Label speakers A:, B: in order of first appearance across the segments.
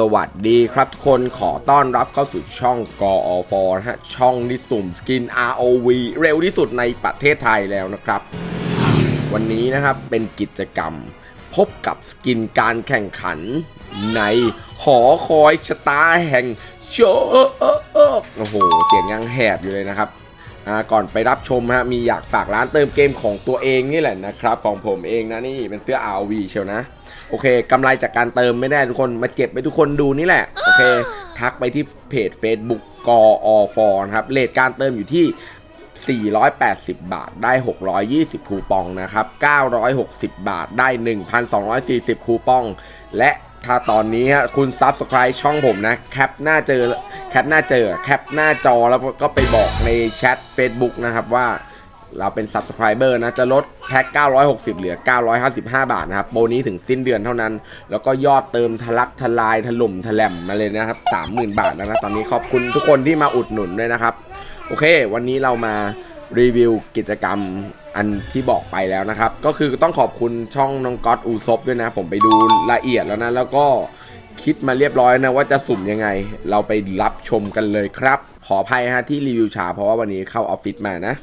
A: สวัสดีครับทุกคนขอต้อนรับเข้าสู่ช่องกอฟนะฮะ ช่องที่สุ่มสกิน ROV เร็วที่สุดในประเทศไทยแล้วนะครับ วันนี้นะครับเป็นกิจกรรม พบกับสกินการแข่งขัน ในหอคอยชะตาแห่งโชว์โอ้โห เสียงยังแหบอยู่เลยนะครับก่อนไปรับชมฮะมีอยากฝากร้านเติมเกมของตัวเองนี่แหละนะครับ ของผมเองนะนี่เป็นเสื้อ ROV เชียวนะ โอเคกำไรจากการเติมไม่ได้ทุกคนมาเจ็บไปทุกคนดูนี่แหละ โอเค ทักไปที่เพจ Facebook กออฟนะครับเลทการเติมอยู่ที่ 480 บาทได้ 620 คูปองนะครับ 960 บาทได้ 1,240 คูปอง และถ้าตอนนี้ฮะคุณ Subscribe ช่องผมนะ แคปหน้าเจอแคปหน้าเจอแคปหน้าจอแล้วก็ไปบอกในแชท Facebook นะครับว่า เราเป็น Subscriber นะ จะลดแพ็ค 960 เหลือ 955 บาทนะครับ โปรนี้ถึงสิ้นเดือนเท่านั้น แล้วก็ยอดเติมทะลักทลายถล่มทะแหลมมาเลยนะครับ 30,000 บาทแล้วนะ ตอนนี้ขอบคุณทุกคนที่มาอุดหนุนด้วยนะครับ โอเค วันนี้เรามารีวิวกิจกรรมอันที่บอกไปแล้วนะครับ ก็คือต้องขอบคุณช่องน้องก๊อตอูซบด้วยนะ ผมไปดูละเอียดแล้วนะ แล้วก็คิดมาเรียบร้อยนะว่าจะสุ่มยังไง เราไปรับชมกันเลยครับ ขออภัยฮะที่รีวิวช้าเพราะว่าวันนี้เข้าออฟฟิศมานะ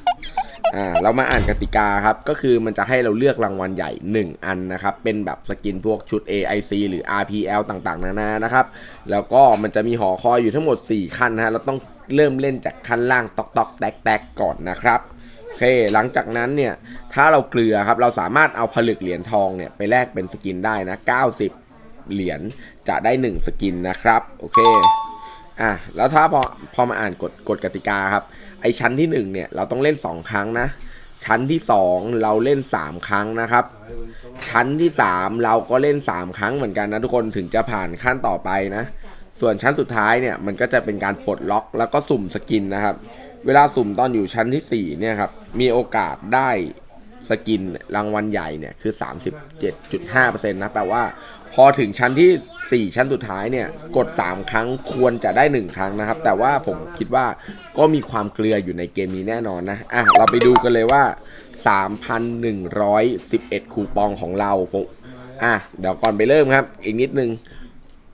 A: อ่าเรามาอ่านกติกาครับ ก็คือมันจะให้เราเลือกรางวัลใหญ่ 1 อันนะครับ เป็นแบบสกินพวกชุด AIC หรือ RPL ต่างๆ นานานะครับ แล้วก็มันจะมีหอคอยอยู่ทั้งหมด 4 ขั้นนะฮะ เราต้องเริ่มเล่นจากขั้นล่างตอกตอกแตกแตกก่อนนะครับโอเค หลังจากนั้นเนี่ย ถ้าเราเกลือครับ เราสามารถเอาผลึกเหรียญทองเนี่ยไปแลกเป็นสกินได้นะ 90 เหรียญจะได้ 1 สกินนะครับ โอเค อะ แล้วถ้าพอพอมาอ่านกฎกฎกติกาครับ ไอชั้นที่ 1 เนี่ย เราต้องเล่น 2 ครั้งนะ ชั้นที่ 2 เราเล่น 3 ครั้งนะครับ ชั้นที่ 3 เราก็เล่น 3 ครั้งเหมือนกันนะทุกคนถึงจะผ่านขั้นต่อไปนะ ส่วนชั้นสุดท้ายเนี่ยมันก็จะเป็นการปลดล็อกแล้วก็สุ่มสกินนะครับ เวลาสุ่มตอนอยู่ชั้นที่4เนี่ยครับมีโอกาสได้ สกินรางวัลใหญ่เนี่ยคือ 37.5%นะแปลว่าพอถึงชั้นที่ 4 ชั้นสุดท้ายเนี่ยกด 3 ครั้งควรจะได้ 1 ครั้งนะครับ แต่ว่าผมคิดว่าก็มีความเกลืออยู่ในเกมนี้แน่นอนนะอะเราไปดูกันเลยว่า 3,111 คูปองของเราผมอะเดี๋ยวก่อนไปเริ่มครับ อีกนิดนึง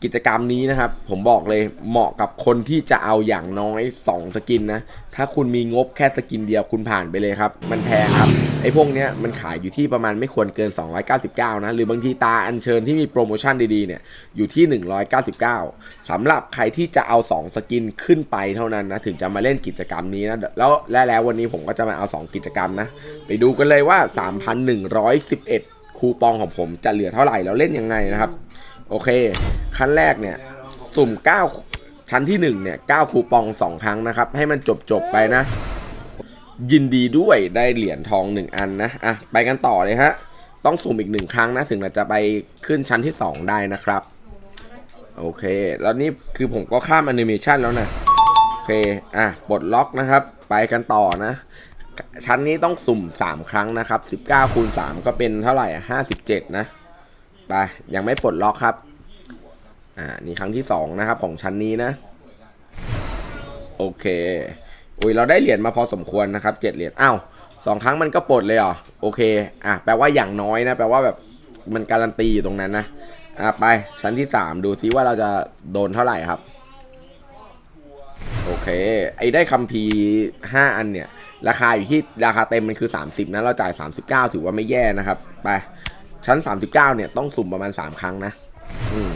A: กิจกรรมนี้นะครับ ผมบอกเลยเหมาะกับคนที่จะเอาอย่างน้อย 2 สกินนะ ถ้าคุณมีงบแค่สกินเดียวคุณผ่านไปเลยครับ มันแพงครับ ไอ้พวกเนี้ยมันขายอยู่ที่ประมาณไม่ควรเกิน 299 นะ หรือบางทีตาอัญเชิญที่มีโปรโมชั่นดีๆเนี่ยอยู่ที่ 199สำหรับใครที่จะเอา 2 สกินขึ้นไปเท่านั้นนะ ถึงจะมาเล่นกิจกรรมนี้นะ แล้วและแล้ววันนี้ผมก็จะมาเอา 2 กิจกรรมนะ ไปดูกันเลยว่า 3,111 คูปองของผมจะเหลือเท่าไหร่แล้วเล่นยังไงนะครับ โอเค ขั้นแรกเนี่ยสุ่ม 9 ชั้นที่1เนี่ย9คูปอง 2 ครั้งนะครับ ให้มันจบจบๆไปนะ ยินดีด้วยได้เหรียญทอง1อันนะอะไปกันต่อเลยฮะ ต้องสุ่มอีก1ครั้งนะ ถึงเราจะไปขึ้นชั้นที่ 2 ได้นะครับ โอเค แล้วนี่คือผมก็ข้ามแอนิเมชันแล้วนะ โอเค อะปลดล็อกนะครับ ไปกันต่อนะ ชั้นนี้ต้องสุ่ม 3 ครั้งนะครับ 19คูณ3ก็เป็นเท่าไหร่57 นะ ไป ยังไม่ปลดล็อกครับ อ่า นี่ครั้งที่ 2 นะครับของชั้นนี้นะ โอเค อุ้ยเราได้เหรียญมาพอสมควรนะครับ7เหรียญอ้าวสองครั้งมันก็ปลดเลยเหรอโอเคอะแปลว่าอย่างน้อยนะแปลว่าแบบมันการันตีอยู่ตรงนั้นนะอะไปชั้นที่3ดูซิว่าเราจะโดนเท่าไหร่ครับ โอเค ไอ้ได้คัมภีร์5อันเนี่ย ราคาอยู่ที่ราคาเต็มมันคือ 30นะเราจ่าย 39 ถือว่าไม่แย่นะครับ ไปชั้น 39 เนี่ยต้องสุ่มประมาณ 3 ครั้งนะ อืม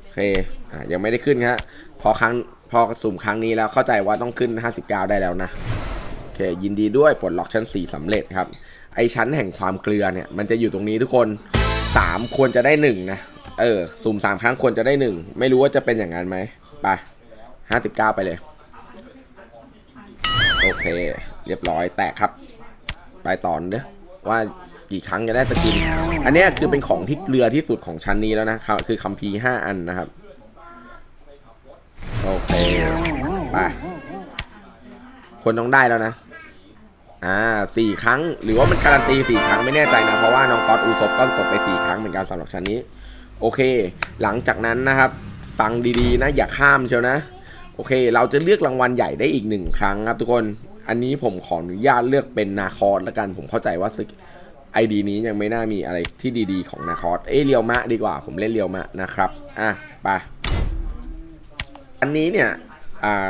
A: โอเค อะยังไม่ได้ขึ้นครับพอครั้ง พอสุ่มครั้งนี้แล้วเข้าใจว่าต้องขึ้น 59 ได้แล้วนะโอเคยินดีด้วยปลดล็อกชั้น 4สำเร็จครับ ไอชั้นแห่งความเกลือเนี่ยมันจะอยู่ตรงนี้ทุกคน 3 ควรจะได้ 1 นะ เออ สุ่ม 3 ครั้งควรจะได้ 1 ไม่รู้ว่าจะเป็นอย่างนั้นไหมไป59 ไปเลย โอเค เรียบร้อยแตกครับ ไปต่อเด้อว่ากี่ครั้งจะได้สกิน อันนี้คือเป็นของที่เกลือที่สุดของชั้นนี้แล้วนะครับคือคัมภีร์ห้าอันนะครับ โอเคไปคนต้องได้แล้วนะ อ่าสี่ครั้ง หรือว่ามันการันตีสี่ครั้งไม่แน่ใจนะ เพราะว่าน้องก๊อตอูซบก็กดไปสี่ครั้งเหมือนกันสำหรับชั้นนี้ โอเค หลังจากนั้นนะครับ ฟังดีๆนะ อย่าข้ามเชียวนะ โอเค เราจะเลือกรางวัลใหญ่ได้อีกหนึ่งครั้งครับทุกคน อันนี้ผมขออนุญาตเลือกเป็นนาคอสล้วกัน ผมเข้าใจว่าซึกไอดีนี้ยังไม่น่ามีอะไรที่ดีๆ ของนาคอสเอ้เรียวมะดีกว่า ผมเล่นเรียวมะนะครับ อะ ไป อันนี้เนี่ย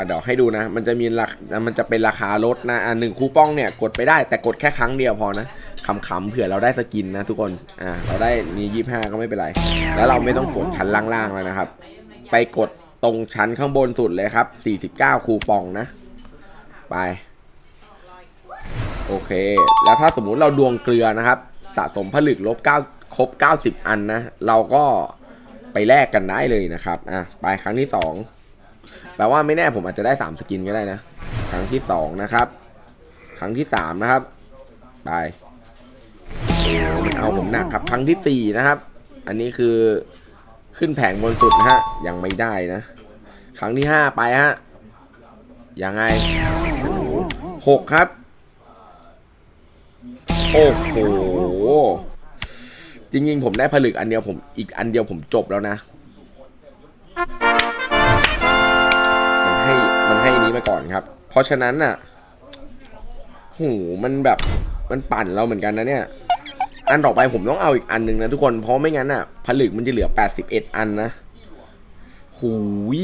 A: เดี๋ยวให้ดูนะ มันจะมีราคมันจะเป็นราคาลดนะอ่าหนึ่งคูปองเนี่ยกดไปได้แต่กดแค่ครั้งเดียวพอนะขำๆเผื่อเราได้สกินนะทุกคน อ่า เราได้มียี่ห้าก็ไม่เป็นไร แล้วเราไม่ต้องกดชั้นล่างๆแล้วนะครับ ไปกดตรงชั้นข้างบนสุดเลยครับ 49 คูปองนะ ไป โอเค แล้วถ้าสมมุติเราดวงเกลือนะครับ สะสมผลึกลบ9ครบ 90 อันนะ เราก็ไปแลกกันได้เลยนะครับ อะ ไปครั้งที่ 2 แปลว่าไม่แน่ผมอาจจะได้ 3 สกินก็ได้นะ ครั้งที่ 2 นะครับ ครั้งที่ 3 นะครับไปเอาผมหนักครับ ครั้งที่ 4 นะครับ อันนี้คือขึ้นแผงบนสุดนะฮะ ยังไม่ได้นะ ครั้งที่ 5 ไปฮะ ยังไงหกครับ โอ้โหจริงๆผมได้ผลึกอันเดียวผมอีกอันเดียวผมจบแล้วนะ นี้มาก่อนครับ เพราะฉะนั้นน่ะโหมันแบบมันปั่นเราเหมือนกันนะเนี่ย อันต่อไปผมต้องเอาอีกอันหนึ่งนะทุกคน เพราะไม่งั้นน่ะ ผลึกมันจะเหลือ 81 อันนะ หูย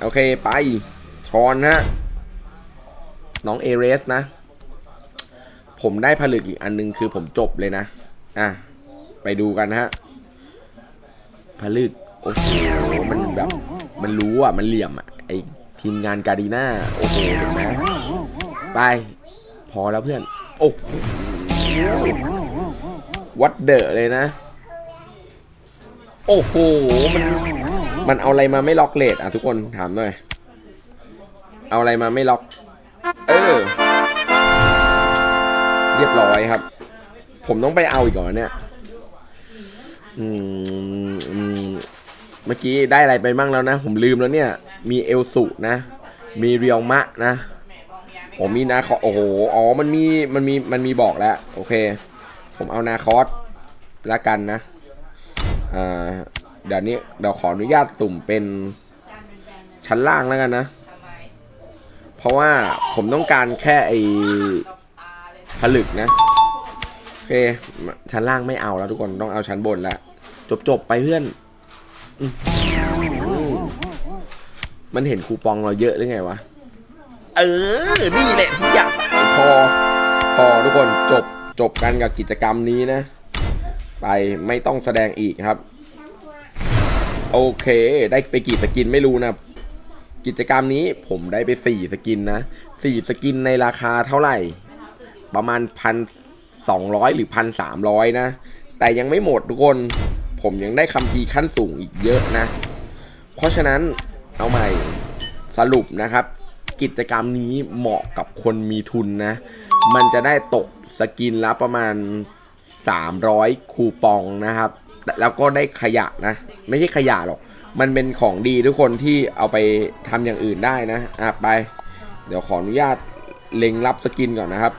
A: โอเคไปทรอนฮะ น้องเอเรสนะ ผมได้ผลึกอีกอันหนึงคือผมจบเลยนะ อะ ไปดูกันฮะ ผลึก โอ้โห มันแบบ มันรู้อะ มันเหลี่ยมอะ ไอ ทีมงานการีน่าโอ้โหเห็นไหมไป พอแล้วเพื่อน โอ้วัดเดอะเลยนะ โอ้โห มัน มันเอาอะไรมาไม่ล็อกเลทอะทุกคนถามหน่อย เอาอะไรมาไม่ล็อก เออ เรียบร้อยครับ ผมต้องไปเอาอีกก่อนเนี่ย อืม เมื่อกี้ได้อะไรไปบ้างแล้วนะ ผมลืมแล้วเนี่ย มีเอลสุนะ มีเรียวมะนะผมมีนาคอโอ้โห อ๋อ มันมี มันมี มันมีบอกแล้ว โอเค ผมเอานาคอสละกันนะ อ่า เดี๋ยวนี้เดี๋ยวขออนุญาตสุ่มเป็นชั้นล่างแล้วกันนะ เพราะว่าผมต้องการแค่ไอ้ผลึกนะ โอเค ชั้นล่างไม่เอาแล้วทุกคน ต้องเอาชั้นบนแล้วจบจบๆไปเพื่อน มอืมมันเห็นคูปองเราเยอะหรือไงวะ เออ นี่แหละที่อยากพอ พอทุกคนจบจบกันกับกิจกรรมนี้นะ ไปไม่ต้องแสดงอีกครับ โอเค ได้ไปกี่สกินไม่รู้นะ กิจกรรมนี้ผมได้ไปสี่สกินนะสี่สกินในราคาเท่าไหร่ ประมาณพันสองร้อยหรือพันสามร้อยนะ แต่ยังไม่หมดทุกคน ผมยังได้คำพีร์ขั้นสูงอีกเยอะนะ เพราะฉะนั้นเอาใหม่สรุปนะครับ กิจกรรมนี้เหมาะกับคนมีทุนนะ มันจะได้ตกสกินละประมาณ 300 คูปองนะครับแต่แล้วก็ได้ขยะนะ ไม่ใช่ขยะหรอก มันเป็นของดีทุกคนที่เอาไปทำอย่างอื่นได้นะอะไป เดี๋ยวขออนุญาตเล็งรับสกินก่อนนะครับ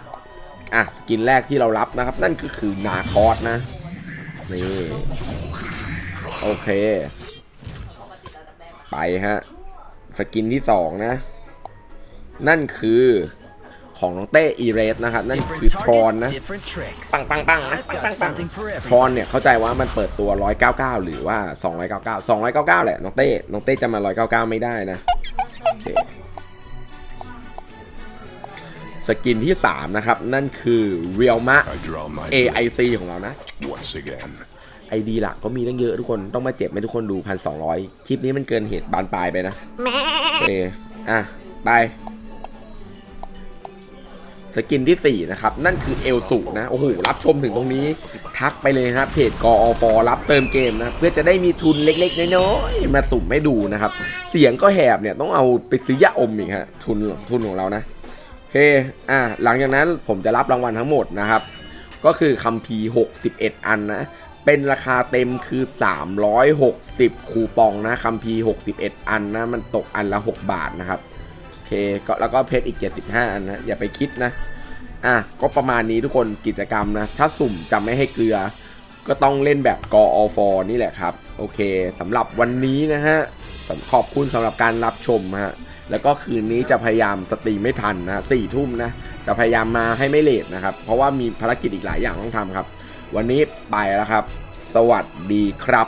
A: อะสกินแรกที่เรารับนะครับ นั่นก็คือนาคอสนะ นี่ โอเค ไปฮะ สกินที่สองนะ นั่นคือของน้องเต้อีเรสนะครับ นั่นคือทรอนนะ ปังปังปังนะปังปังปังทรอนเนี่ยเข้าใจว่ามันเปิดตัว 199 หรือว่า 299 299 แหละ น้องเต้ น้องเต้จะมา 199 ไม่ได้นะโอเค สกินที่ 3 นะครับ นั่นคือเรียลมะ
B: I draw my
A: AIC ของเรานะ
B: once again.
A: ไอดีหลักก็มีตั้งเยอะทุกคนต้องมาเจ็บให้ทุกคนดูพันสองร้อยคลิปนี้มันเกินเหตุบานปลายไปนะโอเคอะ ไปสกินที่ 4 นะครับ นั่นคือเอลสุนะ โอ้โห รับชมถึงตรงนี้ ทักไปเลยครับเพจกอฟรับเติมเกมนะ เพื่อจะได้มีทุนเล็กๆ น้อยๆมาสุ่มให้ดูนะครับ เสียงก็แหบเนี่ย ต้องเอาไปซื้อยาอมอีกฮะทุนทุนของเรานะโอ เค อะหลังจากนั้นผมจะรับรางวัลทั้งหมดนะครับ ก็คือคัมภีร์61 อันนะ เป็นราคาเต็มคือ 360 คูปองนะคัมภีร์61 อันนะ มันตกอันละ 6 บาทนะครับโอเคก็แล้วก็เพชรอีก 75 อันนะ อย่าไปคิดนะ อะ ก็ประมาณนี้ทุกคนกิจกรรมนะ ถ้าสุ่มจะไม่ให้เกลือ ก็ต้องเล่นแบบกออฟนี่แหละครับ โอเคสำหรับวันนี้นะฮะ ขอบคุณสำหรับการรับชมฮะแล้วก็คืนนี้จะพยายามสตรีมไม่ทันนะสี่ทุ่มนะจะพยายามมาให้ไม่เลทนะครับ เพราะว่ามีภารกิจอีกหลายอย่างต้องทำครับ วันนี้ไปแล้วครับ สวัสดีครับ